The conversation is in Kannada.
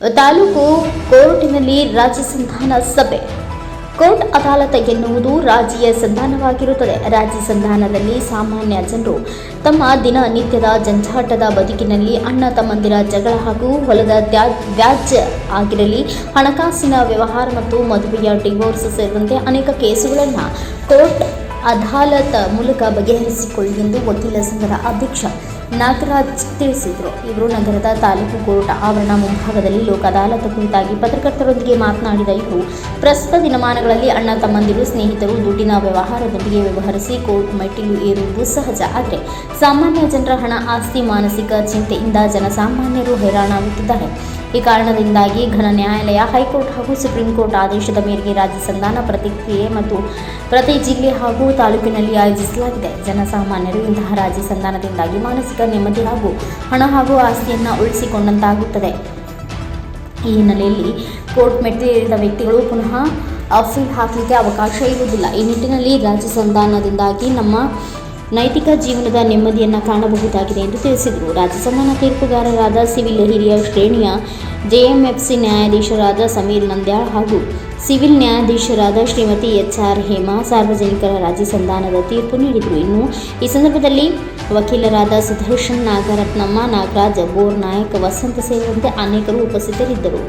ತಾಲೂಕು ಕೋರ್ಟಿನಲ್ಲಿ ರಾಜ್ಯ ಸಂಧಾನ ಸಭೆ. ಕೋರ್ಟ್ ಅದಾಲತ್ ಎನ್ನುವುದು ರಾಜ್ಯ ಸಂಧಾನವಾಗಿರುತ್ತದೆ. ರಾಜ್ಯ ಸಂಧಾನದಲ್ಲಿ ಸಾಮಾನ್ಯ ಜನರು ತಮ್ಮ ದಿನನಿತ್ಯದ ಜಂಜಾಟದ ಬದುಕಿನಲ್ಲಿ ಅಣ್ಣ ತಮ್ಮಂದಿರ ಜಗಳ ಹಾಗೂ ಹೊಲದ ವ್ಯಾಜ್ಯ ಆಗಿರಲಿ, ಹಣಕಾಸಿನ ವ್ಯವಹಾರ ಮತ್ತು ಮದುವೆಯ ಡಿವೋರ್ಸ್ ಸೇರಿದಂತೆ ಅನೇಕ ಕೇಸುಗಳನ್ನು ಕೋರ್ಟ್ ಅದಾಲತ್ ಮೂಲಕ ಬಗೆಹರಿಸಿಕೊಳ್ಳಿ ಎಂದು ವಕೀಲ ಸಂಘದ ಅಧ್ಯಕ್ಷ ನಾಗರಾಜ್ ತಿಳಿಸಿದರು. ಇವರು ನಗರದ ತಾಲೂಕು ಕೋರ್ಟ್ ಆವರಣ ಮುಂಭಾಗದಲ್ಲಿ ಲೋಕ ಅದಾಲತ್ ಕುರಿತಾಗಿ ಪತ್ರಕರ್ತರೊಂದಿಗೆ ಮಾತನಾಡಿದ ಇವರು, ಪ್ರಸ್ತುತ ದಿನಮಾನಗಳಲ್ಲಿ ಅಣ್ಣ ತಮ್ಮಂದಿರು, ಸ್ನೇಹಿತರು ದುಡ್ಡಿನ ವ್ಯವಹಾರದೊಂದಿಗೆ ವ್ಯವಹರಿಸಿ ಕೋರ್ಟ್ ಮೆಟ್ಟಿಲು ಏರುವುದು ಸಹಜ. ಆದರೆ ಸಾಮಾನ್ಯ ಜನರ ಹಣ ಆಸ್ತಿ, ಮಾನಸಿಕ ಚಿಂತೆಯಿಂದ ಜನಸಾಮಾನ್ಯರು ಹೈರಾಣಾಗುತ್ತಿದ್ದಾರೆ. ಈ ಕಾರಣದಿಂದಾಗಿ ಘನ ನ್ಯಾಯಾಲಯ ಹೈಕೋರ್ಟ್ ಹಾಗೂ ಸುಪ್ರೀಂ ಕೋರ್ಟ್ ಆದೇಶದ ಮೇರೆಗೆ ರಾಜ್ಯ ಸಂಧಾನ ಪ್ರತಿಕ್ರಿಯೆ ಮತ್ತು ಪ್ರತಿ ಜಿಲ್ಲೆ ಹಾಗೂ ತಾಲೂಕಿನಲ್ಲಿ ಆಯೋಜಿಸಲಾಗಿದೆ. ಜನಸಾಮಾನ್ಯರು ಇಂತಹ ರಾಜ್ಯ ಸಂಧಾನದಿಂದಾಗಿ ಮಾನಸಿಕ ನೆಮ್ಮದಿ ಹಾಗೂ ಹಣ ಹಾಗೂ ಆಸ್ತಿಯನ್ನು ಉಳಿಸಿಕೊಂಡಂತಾಗುತ್ತದೆ. ಈ ಹಿನ್ನೆಲೆಯಲ್ಲಿ ಕೋರ್ಟ್ ಮೆಟ್ಟಿಲೇರಿದ ವ್ಯಕ್ತಿಗಳು ಪುನಃ ಅಫೀಲ್ ಹಾಕಲಿಕ್ಕೆ ಅವಕಾಶ ಇರುವುದಿಲ್ಲ. ಈ ನಿಟ್ಟಿನಲ್ಲಿ ರಾಜ್ಯ ಸಂಧಾನದಿಂದಾಗಿ ನಮ್ಮ ನೈತಿಕ ಜೀವನದ ನೆಮ್ಮದಿಯನ್ನು ಕಾಣಬಹುದಾಗಿದೆ ಎಂದು ತಿಳಿಸಿದರು. ರಾಜ್ಯ ಸಮಾನ ತೀರ್ಪುಗಾರರಾದ ಸಿವಿಲ್ ಹಿರಿಯ ಶ್ರೇಣಿಯ ಜೆಎಂಎಫ್ಸಿ ನ್ಯಾಯಾಧೀಶರಾದ ಸಮೀರ್ ನಂದ್ಯಾಳ್ ಹಾಗೂ ಸಿವಿಲ್ ನ್ಯಾಯಾಧೀಶರಾದ ಶ್ರೀಮತಿ ಎಚ್ ಆರ್ ಹೇಮಾ ಸಾರ್ವಜನಿಕರ ರಾಜಿ ಸಂಧಾನದ ತೀರ್ಪು ನೀಡಿದರು. ಇನ್ನು ಈ ಸಂದರ್ಭದಲ್ಲಿ ವಕೀಲರಾದ ಸುದರ್ಶನ್ ನಾಗರತ್ನಮ್ಮ, ನಾಗರಾಜ್ ಬೋರ್ ನಾಯಕ್, ವಸಂತ ಸೇರಿದಂತೆ ಅನೇಕರು ಉಪಸ್ಥಿತರಿದ್ದರು.